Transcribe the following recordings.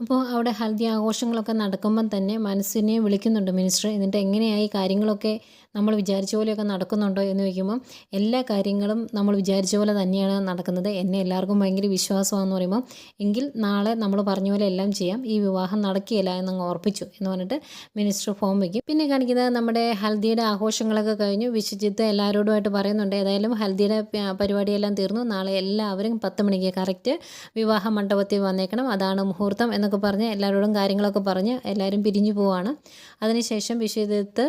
അപ്പോൾ അവിടെ ഹൽദി ആഘോഷങ്ങളൊക്കെ നടക്കുമ്പം തന്നെ മനസ്സിനെ വിളിക്കുന്നുണ്ട് മിനിസ്റ്റർ. എന്നിട്ട് എങ്ങനെയായി കാര്യങ്ങളൊക്കെ നമ്മൾ വിചാരിച്ച പോലെയൊക്കെ നടക്കുന്നുണ്ടോ എന്ന് ചോദിക്കുമ്പം എല്ലാ കാര്യങ്ങളും നമ്മൾ വിചാരിച്ച പോലെ തന്നെയാണ് നടക്കുന്നത്. എന്നെ എല്ലാവർക്കും ഭയങ്കര വിശ്വാസമാണെന്ന് പറയുമ്പോൾ എങ്കിൽ നാളെ നമ്മൾ പറഞ്ഞ പോലെ എല്ലാം ചെയ്യാം. ഈ വിവാഹം നടക്കുകയില്ല എന്നങ്ങ് ഓർപ്പിച്ചു എന്ന് പറഞ്ഞിട്ട് മിനിസ്റ്റർ ഫോം വയ്ക്കും പിന്നെ കാണിക്കുന്നത് നമ്മുടെ ഹൽദിയുടെ ആഘോഷങ്ങളൊക്കെ കഴിഞ്ഞു. വിശ്വജിത്ത് എല്ലാവരോടുമായിട്ട് പറയുന്നുണ്ട് ഏതായാലും ഹൽദിയുടെ പരിപാടിയെല്ലാം തീർന്നു. നാളെ എല്ലാവരും പത്ത് മണിക്ക് കറക്റ്റ് വിവാഹ മണ്ഡപത്തിൽ വന്നേക്കണം. അതാണ് മുഹൂർത്തം എന്നൊക്കെ പറഞ്ഞ് എല്ലാവരോടും കാര്യങ്ങളൊക്കെ പറഞ്ഞ് എല്ലാവരും പിരിഞ്ഞു പോവാണ്. അതിനുശേഷം വിശ്വജിത്ത്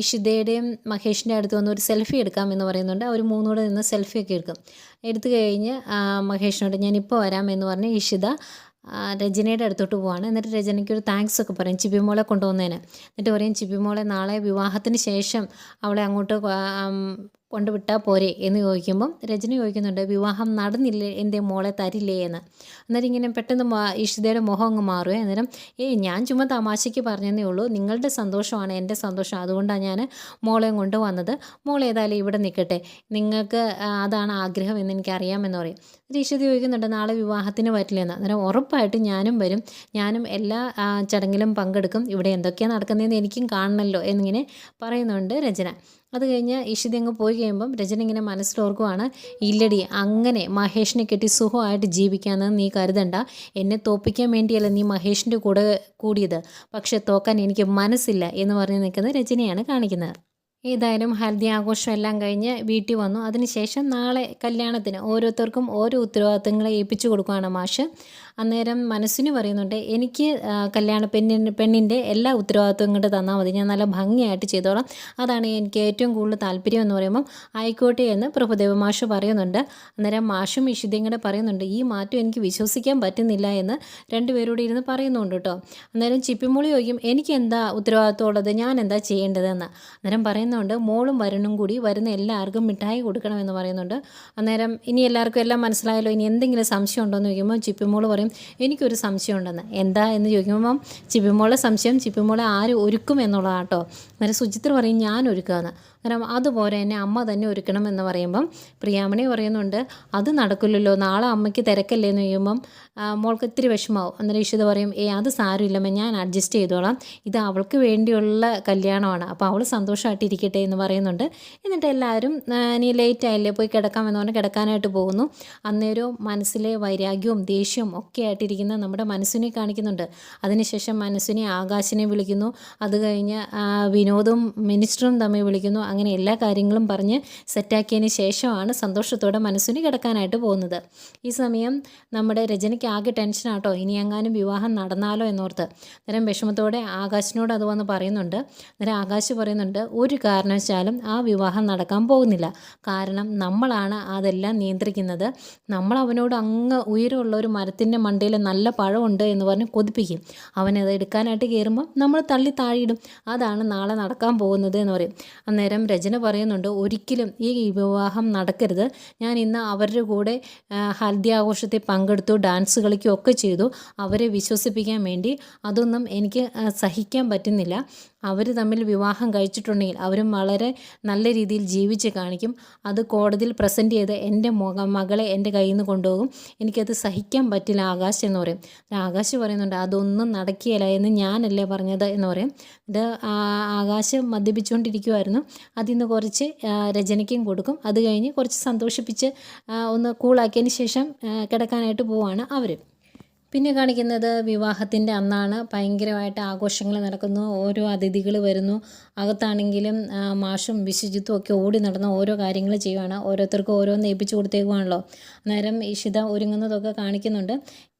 ഈശുദ്ധയുടെയും മഹേഷിന്റെ അടുത്ത് വന്ന് ഒരു സെൽഫി എടുക്കാം എന്ന് പറയുന്നുണ്ട്. അവർ മൂന്നുകൂടെ നിന്ന് സെൽഫി ഒക്കെ എടുക്കും. എടുത്തു കഴിഞ്ഞ് മഹേഷിനോട് ഞാൻ ഇപ്പോൾ വരാം എന്ന് പറഞ്ഞ് ഇഷിത രചനയുടെ അടുത്തോട്ട് പോവാണ്. എന്നിട്ട് രജനയ്ക്ക് ഒരു താങ്ക്സ് ഒക്കെ പറയും ചിബിമോളെ കൊണ്ടുവന്നതിന് എന്നിട്ട് പറയും ചിബിമോളെ നാളെ വിവാഹത്തിന് ശേഷം അവളെ അങ്ങോട്ട് കൊണ്ടുവിട്ടാൽ പോരെ എന്ന് ചോദിക്കുമ്പം രജന ചോദിക്കുന്നുണ്ട് വിവാഹം നടന്നില്ലേ? എന്റെ മോളെ തരില്ലേ? എന്ന്. അന്നേരം ഇങ്ങനെ പെട്ടെന്ന് ഇഷിതയുടെ മുഖം അങ്ങ് മാറുകയെ അന്നേരം ഏയ് ഞാൻ ചുമ്മാ തമാശയ്ക്ക് പറഞ്ഞതേ ഉള്ളൂ. നിങ്ങളുടെ സന്തോഷമാണ് എന്റെ സന്തോഷം. അതുകൊണ്ടാണ് ഞാൻ മോളെയും കൊണ്ട് വന്നത്. മോൾ ഇവിടെ നിൽക്കട്ടെ. നിങ്ങൾക്ക് അതാണ് ആഗ്രഹം എന്ന് എനിക്കറിയാമെന്ന് പറയും. എന്നിട്ട് ഇഷിത ചോദിക്കുന്നുണ്ട് നാളെ വിവാഹത്തിന് പറ്റില്ലെന്ന് അന്നേരം ഉറപ്പായിട്ട് ഞാനും വരും. ഞാനും എല്ലാ ചടങ്ങിലും പങ്കെടുക്കും. ഇവിടെ എന്തൊക്കെയാണ് നടക്കുന്നതെന്ന് എനിക്കും കാണണമല്ലോ എന്നിങ്ങനെ പറയുന്നുണ്ട് രചന. അത് കഴിഞ്ഞ് ഇഷിത അങ്ങ് പോയി കഴിയുമ്പം രചന ഇങ്ങനെ മനസ്സിലോർക്കുവാണ് ഇല്ലടി അങ്ങനെ മഹേഷിനെ കെട്ടി സുഖമായിട്ട് ജീവിക്കാമെന്ന് നീ കരുതണ്ട. എന്നെ തോപ്പിക്കാൻ വേണ്ടിയല്ല നീ മഹേഷിന്റെ കൂടെ കൂടിയത്. പക്ഷെ തോക്കാൻ എനിക്ക് മനസ്സില്ല എന്ന് പറഞ്ഞ് നിൽക്കുന്ന രചനയാണ് കാണിക്കുന്നത്. ഏതായാലും ഹൽദി ആഘോഷം എല്ലാം കഴിഞ്ഞ് വീട്ടിൽ വന്നു. അതിനുശേഷം നാളെ കല്യാണത്തിന് ഓരോരുത്തർക്കും ഓരോ ഉത്തരവാദിത്തങ്ങളെ ഏൽപ്പിച്ചു കൊടുക്കുകയാണ് മാഷ്. അന്നേരം മനസ്സിന് പറയുന്നുണ്ട് എനിക്ക് കല്യാണ പെണ്ണിന് പെണ്ണിന്റെ എല്ലാ ഉത്തരവാദിത്വം കൊണ്ട് തന്നാൽ മതി. ഞാൻ നല്ല ഭംഗിയായിട്ട് ചെയ്തോളാം. അതാണ് എനിക്ക് ഏറ്റവും കൂടുതൽ താല്പര്യം എന്ന് പറയുമ്പം ആയിക്കോട്ടെ എന്ന് പ്രഭുദേവ മാഷ് പറയുന്നുണ്ട്. അന്നേരം മാഷും ഇഷിതയും കൂടെ പറയുന്നുണ്ട് ഈ മാറ്റം എനിക്ക് വിശ്വസിക്കാൻ പറ്റുന്നില്ല എന്ന് രണ്ടുപേരോട് ഇരുന്ന് പറയുന്നുണ്ട് കേട്ടോ. അന്നേരം ചിപ്പിമൂളി ചോദിക്കും എനിക്ക് എന്താ ഉത്തരവാദിത്വം ഉള്ളത്? ഞാൻ എന്താ ചെയ്യേണ്ടതെന്ന്? അന്നേരം പറയുന്നുണ്ട് മോളും വരണും കൂടി വരുന്ന എല്ലാവർക്കും മിഠായി കൊടുക്കണമെന്ന് പറയുന്നുണ്ട്. അന്നേരം ഇനി എല്ലാവർക്കും എല്ലാം മനസ്സിലായല്ലോ ഇനി എന്തെങ്കിലും സംശയം ഉണ്ടോ എന്ന് ചോദിക്കുമ്പോൾ ചിപ്പിമോൾ പറയും എനിക്കൊരു സംശയം ഉണ്ടെന്ന്. എന്താ? എന്ന് ചോദിക്കുമ്പം ചിപ്പിമോളെ സംശയം ചിപ്പിമോളെ ആര് ഒരുക്കും എന്നുള്ളതാണ് കേട്ടോ അന്നേരം സുചിത്ര പറയും ഞാൻ ഒരുക്കുകയെന്ന് അന്നേരം അതുപോലെ തന്നെ അമ്മ തന്നെ ഒരുക്കണം എന്ന് പറയുമ്പം പ്രിയാമണി പറയുന്നുണ്ട് അത് നടക്കില്ലല്ലോ നാളെ അമ്മയ്ക്ക് തിരക്കല്ലേ എന്ന് ചോദിക്കുമ്പം മോൾക്ക് ഇത്തിരി വിഷമാവും. അന്നേരം ഇഷിത പറയും ഏ അത് സാരമില്ലമ്മ ഞാൻ അഡ്ജസ്റ്റ് ചെയ്തോളാം. ഇത് അവൾക്ക് വേണ്ടിയുള്ള കല്യാണമാണ്. അപ്പോൾ അവൾ സന്തോഷമായിട്ട് ഇരിക്കട്ടെ എന്ന് പറയുന്നുണ്ട്. എന്നിട്ട് എല്ലാവരും ഇനി ലേറ്റ് ആയില്ലേ പോയി കിടക്കാമെന്ന് പറഞ്ഞ് കിടക്കാനായിട്ട് പോകുന്നു. അന്നേരവും മനസ്സിലെ വൈരാഗ്യവും ദേഷ്യവും ഒക്കെ ആയിട്ടിരിക്കുന്ന നമ്മുടെ മനസ്സിനെ കാണിക്കുന്നുണ്ട്. അതിനുശേഷം മനസ്സിനെ ആകാശിനെ വിളിക്കുന്നു. അത് കഴിഞ്ഞ് വിനോദും മിനിസ്റ്ററും തമ്മിൽ വിളിക്കുന്നു. അങ്ങനെ എല്ലാ കാര്യങ്ങളും പറഞ്ഞ് സെറ്റാക്കിയതിന് ശേഷമാണ് സന്തോഷത്തോടെ മനസ്സിന് കിടക്കാനായിട്ട് പോകുന്നത്. ഈ സമയം നമ്മുടെ രചനയ്ക്ക് ആകെ ടെൻഷനാട്ടോ ഇനി എങ്ങാനും വിവാഹം നടന്നാലോ എന്നോർത്ത്. അന്നേരം വിഷമത്തോടെ ആകാശിനോട് അത് വന്ന് പറയുന്നുണ്ട്. അന്നേരം ആകാശ് പറയുന്നുണ്ട് ഒരു കാരണവശാലും ആ വിവാഹം നടക്കാൻ പോകുന്നില്ല. കാരണം നമ്മളാണ് അതെല്ലാം നിയന്ത്രിക്കുന്നത്. നമ്മൾ അവനോട് അങ്ങ് ഉയരമുള്ള ഒരു മരത്തിന്റെ മണ്ടയിൽ നല്ല പഴമുണ്ട് എന്ന് പറഞ്ഞ് കൊതിപ്പിക്കും. അവനത് എടുക്കാനായിട്ട് കയറുമ്പോൾ നമ്മൾ തള്ളി താഴെയിടും. അതാണ് നാളെ നടക്കാൻ പോകുന്നത് എന്ന് പറയും. അന്നേരം രചന പറയുന്നുണ്ട് ഒരിക്കലും ഈ വിവാഹം നടക്കരുത്. ഞാൻ ഇന്ന് അവരുടെ കൂടെ ഹൽദി ആഘോഷത്തിൽ പങ്കെടുത്തു ഡാൻസ് കളിക്കുകയൊക്കെ ചെയ്തു. അവരെ വിശ്വസിപ്പിക്കാൻ വേണ്ടി. അതൊന്നും എനിക്ക് സഹിക്കാൻ പറ്റുന്നില്ല. അവർ തമ്മിൽ വിവാഹം കഴിച്ചിട്ടുണ്ടെങ്കിൽ അവരും വളരെ നല്ല രീതിയിൽ ജീവിച്ച് കാണിക്കും. അത് കോടതിയിൽ പ്രസന്റ് ചെയ്ത് എന്റെ മുഖ മകളെ എന്റെ കയ്യിൽ നിന്ന് കൊണ്ടുപോകും. എനിക്കത് സഹിക്കാൻ പറ്റില്ല ആകാശ് എന്ന് പറയും. ആകാശ് പറയുന്നുണ്ട് അതൊന്നും നടക്കുകയില്ല എന്ന് ഞാനല്ലേ പറഞ്ഞത്? എന്ന് പറയും. ഇത് ആകാശ് മദ്യപിച്ചുകൊണ്ടിരിക്കുമായിരുന്നു അതിൽ നിന്ന് കുറച്ച് രചനയ്ക്കും കൊടുക്കും. അത് കഴിഞ്ഞ് കുറച്ച് സന്തോഷിപ്പിച്ച് ഒന്ന് കൂളാക്കിയതിന് ശേഷം കിടക്കാനായിട്ട് പോവാണ് അവർ പിന്നെ കാണിക്കുന്നത് വിവാഹത്തിന്റെ അന്നാണ്. ഭയങ്കരമായിട്ട് ആഘോഷങ്ങൾ നടക്കുന്നു. ഓരോ അതിഥികൾ വരുന്നു. അകത്താണെങ്കിലും മാഷും വിശ്വജിത്തും ഒക്കെ ഓടി നടന്ന് ഓരോ കാര്യങ്ങൾ ചെയ്യുവാണ്. ഓരോരുത്തർക്കും ഓരോന്ന് ഏൽപ്പിച്ചു കൊടുത്തേക്കുവാണല്ലോ. അന്നേരം ഇഷിത ഒരുങ്ങുന്നതൊക്കെ കാണിക്കുന്നുണ്ട്.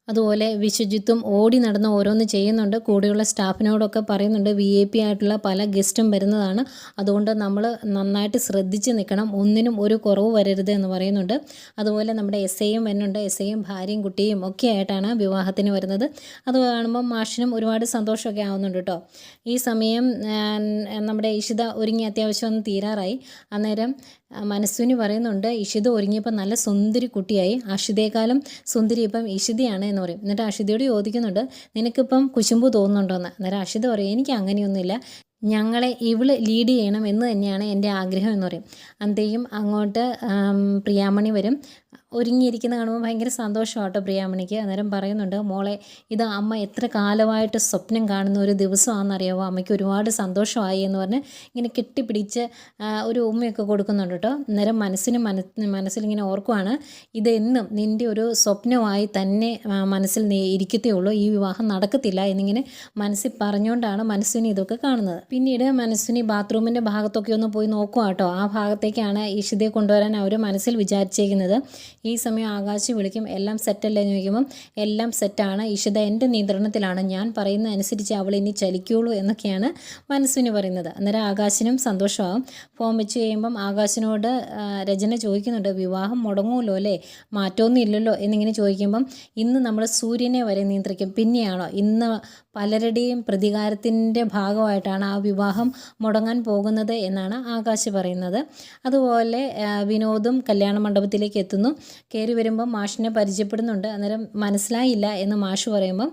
അതുപോലെ വിശ്വജിത്തും ഓടി നടന്ന് ഓരോന്ന് ചെയ്യുന്നുണ്ട്. കൂടെയുള്ള സ്റ്റാഫിനോടൊക്കെ പറയുന്നുണ്ട് വി ഐ പി ആയിട്ടുള്ള പല ഗസ്റ്റും വരുന്നതാണ്. അതുകൊണ്ട് നമ്മൾ നന്നായിട്ട് ശ്രദ്ധിച്ച് നിൽക്കണം ഒന്നിനും ഒരു കുറവ് വരരുത് എന്ന് പറയുന്നുണ്ട്. അതുപോലെ നമ്മുടെ എസ് ഐയും വരുന്നുണ്ട്. എസ് ഐയും ഭാര്യയും കുട്ടിയും ഒക്കെ ആയിട്ടാണ് വിവാഹത്തിന് വരുന്നത്. അത് കാണുമ്പോൾ മാഷിനും ഒരുപാട് സന്തോഷമൊക്കെ ആവുന്നുണ്ട് കേട്ടോ. ഈ സമയം നമ്മുടെ ഇഷിത ഒരുങ്ങി അത്യാവശ്യം ഒന്ന് തീരാറായി. അന്നേരം മനസ്സുവിന് പറയുന്നുണ്ട് ഇഷിത ഒരുങ്ങിയപ്പോൾ നല്ല സുന്ദരി കുട്ടിയായി. അഷിതേക്കാളും സുന്ദരി ഇപ്പം ഇഷിതയാണ് എന്ന് പറയും. എന്നിട്ട് അഷിതയോട് ചോദിക്കുന്നുണ്ട് നിനക്കിപ്പം കുശുമ്പ് തോന്നുന്നുണ്ടോയെന്ന് അന്നേരം അഷിത പറയും എനിക്ക് അങ്ങനെയൊന്നുമില്ല. ഞങ്ങളെ ഇവൾ ലീഡ് ചെയ്യണം എന്ന് തന്നെയാണ് എന്റെ ആഗ്രഹം എന്ന് പറയും. അന്തേയും അങ്ങോട്ട് പ്രിയാമണി വരും. ഒരുങ്ങിയിരിക്കുന്ന കാണുമ്പോൾ ഭയങ്കര സന്തോഷമാട്ടോ പ്രിയാമണിക്ക്. അന്നേരം പറയുന്നുണ്ട് മോളെ ഇത് അമ്മ എത്ര കാലമായിട്ട് സ്വപ്നം കാണുന്ന ഒരു ദിവസമാണെന്നറിയാവോ? അമ്മയ്ക്ക് ഒരുപാട് സന്തോഷമായി എന്ന് പറഞ്ഞ് ഇങ്ങനെ കെട്ടിപ്പിടിച്ച് ഒരു ഉമ്മയൊക്കെ കൊടുക്കുന്നുണ്ട് കേട്ടോ. അന്നേരം മനസ്സിന് മന മനസ്സിലിങ്ങനെ ഓർക്കുവാണ് ഇതെന്നും നിന്റെ ഒരു സ്വപ്നമായി തന്നെ മനസ്സിൽ ഇരിക്കത്തേ ഉള്ളൂ. ഈ വിവാഹം നടക്കത്തില്ല എന്നിങ്ങനെ മനസ്സിൽ പറഞ്ഞുകൊണ്ടാണ് മനസ്സിന് ഇതൊക്കെ കാണുന്നത്. പിന്നീട് മനസ്സിന് ബാത്റൂമിന്റെ ഭാഗത്തൊക്കെ ഒന്ന് പോയി നോക്കുക കേട്ടോ ആ ഭാഗത്തേക്കാണ് ഈഷിതയെ കൊണ്ടുവരാൻ അവർ മനസ്സിൽ വിചാരിച്ചേക്കുന്നത്. ഈ സമയം ആകാശ് വിളിക്കും എല്ലാം സെറ്റല്ലേ എന്ന് ചോദിക്കുമ്പം എല്ലാം സെറ്റാണ് ഇഷിത എന്റെ നിയന്ത്രണത്തിലാണ്. ഞാൻ പറയുന്ന അനുസരിച്ച് അവൾ ഇനി ചലിക്കുള്ളൂ എന്നൊക്കെയാണ് മനസ്സിന് പറയുന്നത്. അന്നേരം ആകാശിനും സന്തോഷമാകും. ഫോൺ വെച്ച് കഴിയുമ്പം ആകാശിനോട് രചന ചോദിക്കുന്നുണ്ട് വിവാഹം മുടങ്ങുമല്ലോ അല്ലേ? മാറ്റമൊന്നും ഇല്ലല്ലോ? എന്നിങ്ങനെ ചോദിക്കുമ്പം ഇന്ന് നമ്മൾ സൂര്യനെ വരെ നിയന്ത്രിക്കും. പിന്നെയാണോ? ഇന്ന് പലരുടെയും പ്രതികാരത്തിന്റെ ഭാഗമായിട്ടാണ് ആ വിവാഹം മുടങ്ങാൻ പോകുന്നത് എന്നാണ് ആകാശ് പറയുന്നത്. അതുപോലെ വിനോദും കല്യാണ മണ്ഡപത്തിലേക്ക് എത്തുന്നു. കയറി വരുമ്പോൾ മാഷിനെ പരിചയപ്പെടുന്നുണ്ട്. അന്നേരം മനസ്സിലായില്ല എന്ന് മാഷ് പറയുമ്പം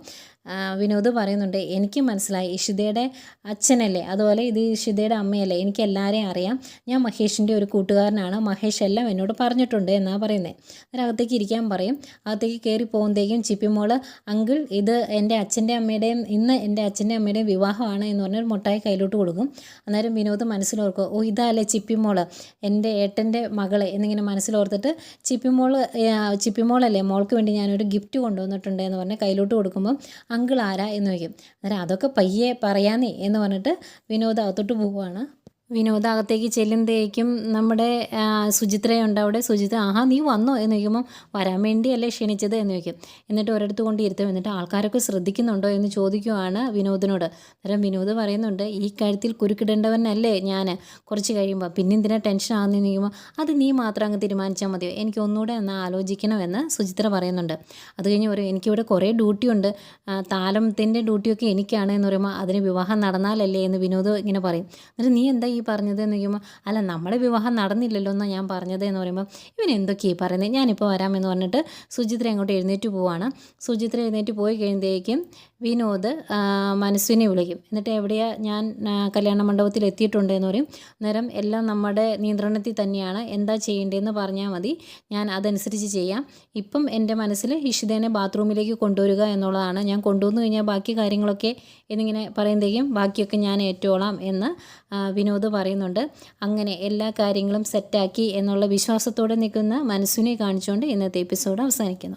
വിനോദ് പറയുന്നുണ്ട് എനിക്ക് മനസ്സിലായി ഇഷിതയുടെ അച്ഛനല്ലേ? അതുപോലെ ഇത് ഇഷിതയുടെ അമ്മയല്ലേ? എനിക്ക് എല്ലാവരെയും അറിയാം. ഞാൻ മഹേഷിന്റെ ഒരു കൂട്ടുകാരനാണ്. മഹേഷ് എല്ലാം എന്നോട് പറഞ്ഞിട്ടുണ്ട് എന്നാണ് പറയുന്നത് അന്നേരം അകത്തേക്ക് ഇരിക്കാൻ പറയും. അകത്തേക്ക് കയറി പോകുമ്പോഴത്തേക്കും ചിപ്പിമോൾ അങ്കിൾ ഇത് എന്റെ അച്ഛന്റെ അമ്മയുടെയും ഇന്ന് എന്റെ അച്ഛന്റെ അമ്മയുടെയും വിവാഹമാണ് എന്ന് പറഞ്ഞൊരു മുട്ടായി കയ്യിലോട്ട് കൊടുക്കും. അന്നേരം വിനോദ് മനസ്സിലോർക്കും ഓ ഇതല്ലേ ചിപ്പിമോൾ എന്റെ ഏട്ടന്റെ മകളെ? എന്നിങ്ങനെ മനസ്സിലോർത്തിട്ട് ചിപ്പിമോൾ ചിപ്പിമോളല്ലേ മോൾക്ക് വേണ്ടി ഞാനൊരു ഗിഫ്റ്റ് കൊണ്ടുവന്നിട്ടുണ്ട് എന്ന് പറഞ്ഞ് കയ്യിലോട്ട് കൊടുക്കുമ്പം അങ്കിൾ ആരാ എന്ന് ചോദിക്കും. അന്നേരം അതൊക്കെ പയ്യെ പറയാന്നേ എന്ന് പറഞ്ഞിട്ട് വിനോദ് അകത്തോട്ട് പോവുകയാണ് വിനോദ് അകത്തേക്ക് ചെല്ലുമ്പോഴേക്കും നമ്മുടെ സുചിത്രയുണ്ട് അവിടെ. സുചിത്ര ആഹാ നീ വന്നോ? എന്ന് ചോദിക്കുമ്പം വരാൻ വേണ്ടിയല്ലേ ക്ഷണിച്ചത്? എന്ന് ചോദിക്കും. എന്നിട്ട് ഒരിടത്ത് കൊണ്ട് ഇരുത്തും. എന്നിട്ട് ആൾക്കാരൊക്കെ ശ്രദ്ധിക്കുന്നുണ്ടോ എന്ന് ചോദിക്കുവാണ് വിനോദിനോട്. അന്നേരം വിനോദ് പറയുന്നുണ്ട് ഈ കാര്യത്തിൽ കുരുക്കിടേണ്ടവനല്ലേ ഞാൻ കുറച്ച് കഴിയുമ്പോൾ പിന്നെ എന്തിനാ ടെൻഷൻ ആകുന്നതെന്ന് ചോദിക്കുമ്പോൾ അത് നീ മാത്രം അങ്ങ് തീരുമാനിച്ചാൽ മതിയോ? എനിക്ക് ഒന്നുകൂടെ എന്നാൽ ആലോചിക്കണമെന്ന് സുചിത്ര പറയുന്നുണ്ട്. അത് കഴിഞ്ഞ് പറയും എനിക്കിവിടെ കുറേ ഡ്യൂട്ടിയുണ്ട്. താലത്തിന്റെ ഡ്യൂട്ടിയൊക്കെ എനിക്കാണ്. എന്ന് പറയുമ്പോൾ അതിന് വിവാഹം നടന്നാലല്ലേ? എന്ന് വിനോദ് ഇങ്ങനെ പറയും. എന്നിട്ട് നീ എന്താ ഈ പറഞ്ഞത് എന്ന് ചോദിക്കുമ്പോൾ അല്ല നമ്മുടെ വിവാഹം നടന്നില്ലല്ലോ എന്നാണ് ഞാൻ പറഞ്ഞത് എന്ന് പറയുമ്പോൾ ഇവൻ എന്തൊക്കെയാണ് പറയുന്നത് ഞാനിപ്പോൾ വരാമെന്ന് പറഞ്ഞിട്ട് സുചിത്ര അങ്ങോട്ട് എഴുന്നേറ്റ് പോവാണ്. സുചിത്ര എഴുന്നേറ്റ് പോയി കഴിയുമ്പോഴേക്കും വിനോദ് മനസ്സിനെ വിളിക്കും. എന്നിട്ട് എവിടെയാ ഞാൻ കല്യാണ മണ്ഡപത്തിൽ എത്തിയിട്ടുണ്ട് എന്ന് പറയും. അന്നേരം എല്ലാം നമ്മുടെ നിയന്ത്രണത്തിൽ തന്നെയാണ്. എന്താ ചെയ്യേണ്ടതെന്ന് പറഞ്ഞാൽ മതി. ഞാൻ അതനുസരിച്ച് ചെയ്യാം. ഇപ്പം എന്റെ മനസ്സിൽ ഇഷിതേനെ ബാത്റൂമിലേക്ക് കൊണ്ടുവരിക എന്നുള്ളതാണ്. ഞാൻ കൊണ്ടുവന്നു കഴിഞ്ഞാൽ ബാക്കി കാര്യങ്ങളൊക്കെ എന്നിങ്ങനെ പറയുമ്പോഴേക്കും ബാക്കിയൊക്കെ ഞാൻ ഏറ്റോളാം എന്ന് വിനോദ് പറയുന്നുണ്ട്. അങ്ങനെ എല്ലാ കാര്യങ്ങളും സെറ്റാക്കി എന്നുള്ള വിശ്വാസത്തോടെ നിൽക്കുന്ന മനസ്സിനെ കാണിച്ചുകൊണ്ട് ഇന്നത്തെ എപ്പിസോഡ് അവസാനിക്കുന്നു.